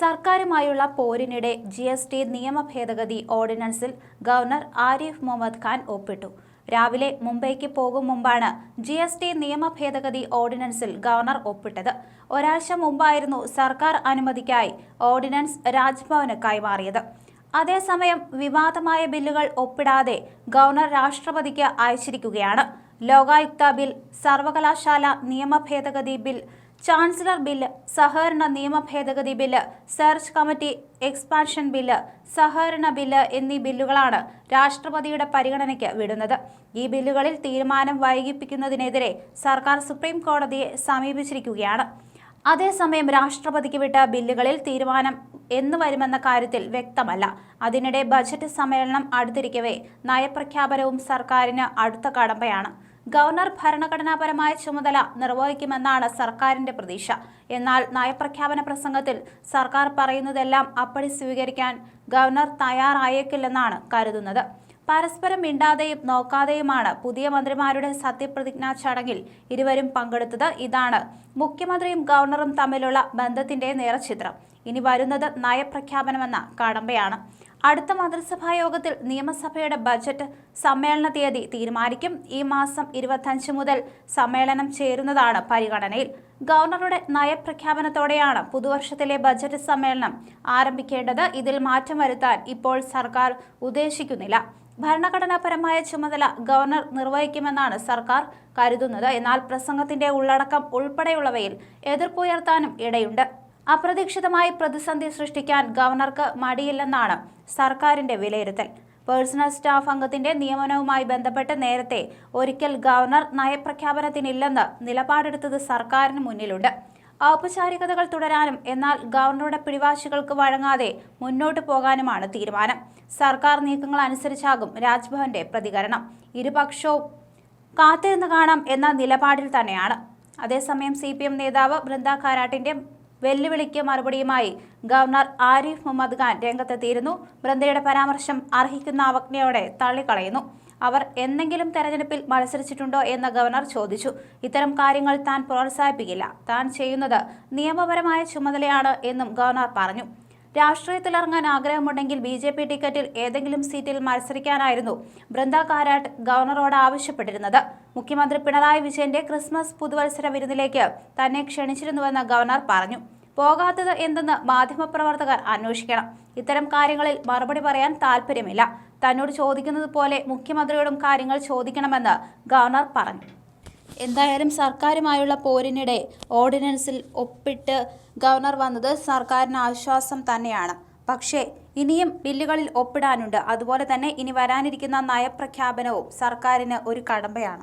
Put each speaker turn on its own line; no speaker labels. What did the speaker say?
സർക്കാരുമായുള്ള പോരിനിടെ G S T നിയമ ഭേദഗതി ഓർഡിനൻസിൽ ഗവർണർ ആരിഫ് മുഹമ്മദ് ഖാൻ ഒപ്പിട്ടു. രാവിലെ മുംബൈക്ക് പോകും മുമ്പാണ് ജി എസ് ടി നിയമ ഭേദഗതി ഓർഡിനൻസിൽ ഗവർണർ ഒപ്പിട്ടത്. ഒരാഴ്ച മുമ്പായിരുന്നു സർക്കാർ അനുമതിക്കായി ഓർഡിനൻസ് രാജ്ഭവന് കൈമാറിയത്. അതേസമയം വിവാദമായ ബില്ലുകൾ ഒപ്പിടാതെ ഗവർണർ രാഷ്ട്രപതിക്ക് അയച്ചിരിക്കുകയാണ്. ലോകായുക്ത ബിൽ സർവകലാശാല നിയമ ഭേദഗതി ബിൽ ചാൻസലർ ബില്ല് സഹകരണ നിയമ ഭേദഗതി bill search committee expansion bill സഹകരണ ബില്ല് എന്നീ ബില്ലുകളാണ് രാഷ്ട്രപതിയുടെ പരിഗണനയ്ക്ക് വിടുന്നത്. ഈ ബില്ലുകളിൽ തീരുമാനം വൈകിപ്പിക്കുന്നതിനെതിരെ സർക്കാർ സുപ്രീം കോടതിയെ സമീപിച്ചിരിക്കുകയാണ്. അതേസമയം രാഷ്ട്രപതിക്ക് വിട്ട ബില്ലുകളിൽ തീരുമാനം എന്ന് വരുമെന്ന കാര്യത്തിൽ വ്യക്തമല്ല. അതിനിടെ ബജറ്റ് സമ്മേളനം അടുത്തിരിക്കവേ നയപ്രഖ്യാപനവും സർക്കാരിന് അടുത്ത കടമ്പയാണ്. ഗവർണർ ഭരണഘടനാപരമായ ചുമതല നിർവഹിക്കുമെന്നാണ് സർക്കാരിന്റെ പ്രതീക്ഷ. എന്നാൽ നയപ്രഖ്യാപന പ്രസംഗത്തിൽ സർക്കാർ പറയുന്നതെല്ലാം അപ്പടി സ്വീകരിക്കാൻ ഗവർണർ തയ്യാറായേക്കില്ലെന്നാണ് കരുതുന്നത്. പരസ്പരം മിണ്ടാതെയും നോക്കാതെയുമാണ് പുതിയ മന്ത്രിമാരുടെ സത്യപ്രതിജ്ഞാ ചടങ്ങിൽ ഇരുവരും പങ്കെടുത്തത്. ഇതാണ് മുഖ്യമന്ത്രിയും ഗവർണറും തമ്മിലുള്ള ബന്ധത്തിന്റെ നേർചിത്രം. ഇനി വരുന്നത് നയപ്രഖ്യാപനമെന്ന കടമ്പയാണ്. അടുത്ത മന്ത്രിസഭാ യോഗത്തിൽ നിയമസഭയുടെ ബജറ്റ് സമ്മേളന തീയതി തീരുമാനിക്കും. ഈ മാസം ഇരുപത്തഞ്ച് മുതൽ സമ്മേളനം ചേരുന്നതാണ് പരിഗണനയിൽ. ഗവർണറുടെ നയപ്രഖ്യാപനത്തോടെയാണ് പുതുവർഷത്തിലെ ബജറ്റ് സമ്മേളനം ആരംഭിക്കേണ്ടത്. ഇതിൽ മാറ്റം വരുത്താൻ ഇപ്പോൾ സർക്കാർ ഉദ്ദേശിക്കുന്നില്ല. ഭരണഘടനാപരമായ ചുമതല ഗവർണർ നിർവഹിക്കുമെന്നാണ് സർക്കാർ കരുതുന്നത്. എന്നാൽ പ്രസംഗത്തിന്റെ ഉള്ളടക്കം ഉൾപ്പെടെയുള്ളവയിൽ എതിർപ്പുയർത്താനും ഇടയുണ്ട്. അപ്രതീക്ഷിതമായി പ്രതിസന്ധി സൃഷ്ടിക്കാൻ ഗവർണർക്ക് മടിയില്ലെന്നാണ് സർക്കാരിന്റെ വിലയിരുത്തൽ. പേഴ്സണൽ സ്റ്റാഫ് അംഗത്തിന്റെ നിയമനവുമായി ബന്ധപ്പെട്ട് നേരത്തെ ഒരിക്കൽ ഗവർണർ നയപ്രഖ്യാപനത്തിനില്ലെന്ന് നിലപാടെടുത്തത് സർക്കാരിന് മുന്നിലുണ്ട്. ഔപചാരികതകൾ തുടരാനും എന്നാൽ ഗവർണറുടെ പിടിവാശികൾക്ക് വഴങ്ങാതെ മുന്നോട്ടു പോകാനുമാണ് തീരുമാനം. സർക്കാർ നീക്കങ്ങൾ അനുസരിച്ചാകും രാജ്ഭവന്റെ പ്രതികരണം. ഇരുപക്ഷവും കാത്തിരുന്ന് കാണാം എന്ന നിലപാടിൽ തന്നെയാണ്. അതേസമയം സി പി എം നേതാവ് ബൃന്ദ കാരാട്ടിന്റെ വെല്ലുവിളിക്ക് മറുപടിയുമായി ഗവർണർ ആരിഫ് മുഹമ്മദ് ഖാൻ രംഗത്തെത്തിയിരുന്നു. ബൃന്ദയുടെ പരാമർശം അർഹിക്കുന്ന അവജ്ഞയോടെ തള്ളിക്കളയുന്നു. അവർ എന്തെങ്കിലും തെരഞ്ഞെടുപ്പിൽ മത്സരിച്ചിട്ടുണ്ടോ എന്ന് ഗവർണർ ചോദിച്ചു. ഇത്തരം കാര്യങ്ങൾ താൻ പ്രോത്സാഹിപ്പിക്കില്ല. താൻ ചെയ്യുന്നത് നിയമപരമായ ചുമതലയാണ് എന്നും ഗവർണർ പറഞ്ഞു. രാഷ്ട്രീയത്തിലിറങ്ങാൻ ആഗ്രഹമുണ്ടെങ്കിൽ ബി ജെ പി ടിക്കറ്റിൽ ഏതെങ്കിലും സീറ്റിൽ മത്സരിക്കാനായിരുന്നു ബൃന്ദ കാരാട്ട് ഗവർണറോട് ആവശ്യപ്പെട്ടിരുന്നത്. മുഖ്യമന്ത്രി പിണറായി വിജയന്റെ ക്രിസ്മസ് പുതുവത്സര വിരുന്നിലേക്ക് തന്നെ ക്ഷണിച്ചിരുന്നുവെന്ന് ഗവർണർ പറഞ്ഞു. പോകാത്തത് എന്തെന്ന് മാധ്യമപ്രവർത്തകർ അന്വേഷിക്കണം. ഇത്തരം കാര്യങ്ങളിൽ മറുപടി പറയാൻ താല്പര്യമില്ല തന്നോട് ചോദിക്കുന്നത് പോലെ മുഖ്യമന്ത്രിയോടും കാര്യങ്ങൾ ചോദിക്കണമെന്ന് ഗവർണർ പറഞ്ഞു. എന്തായാലും സർക്കാരുമായുള്ള പോരിനിടെ ഓർഡിനൻസിൽ ഒപ്പിട്ട് ഗവർണർ വന്നത് സർക്കാരിന് ആശ്വാസം തന്നെയാണ്. പക്ഷേ ഇനിയും ബില്ലുകളിൽ ഒപ്പിടാനുണ്ട്. അതുപോലെ തന്നെ ഇനി വരാനിരിക്കുന്ന നയപ്രഖ്യാപനവും സർക്കാരിന് ഒരു കടമ്പയാണ്.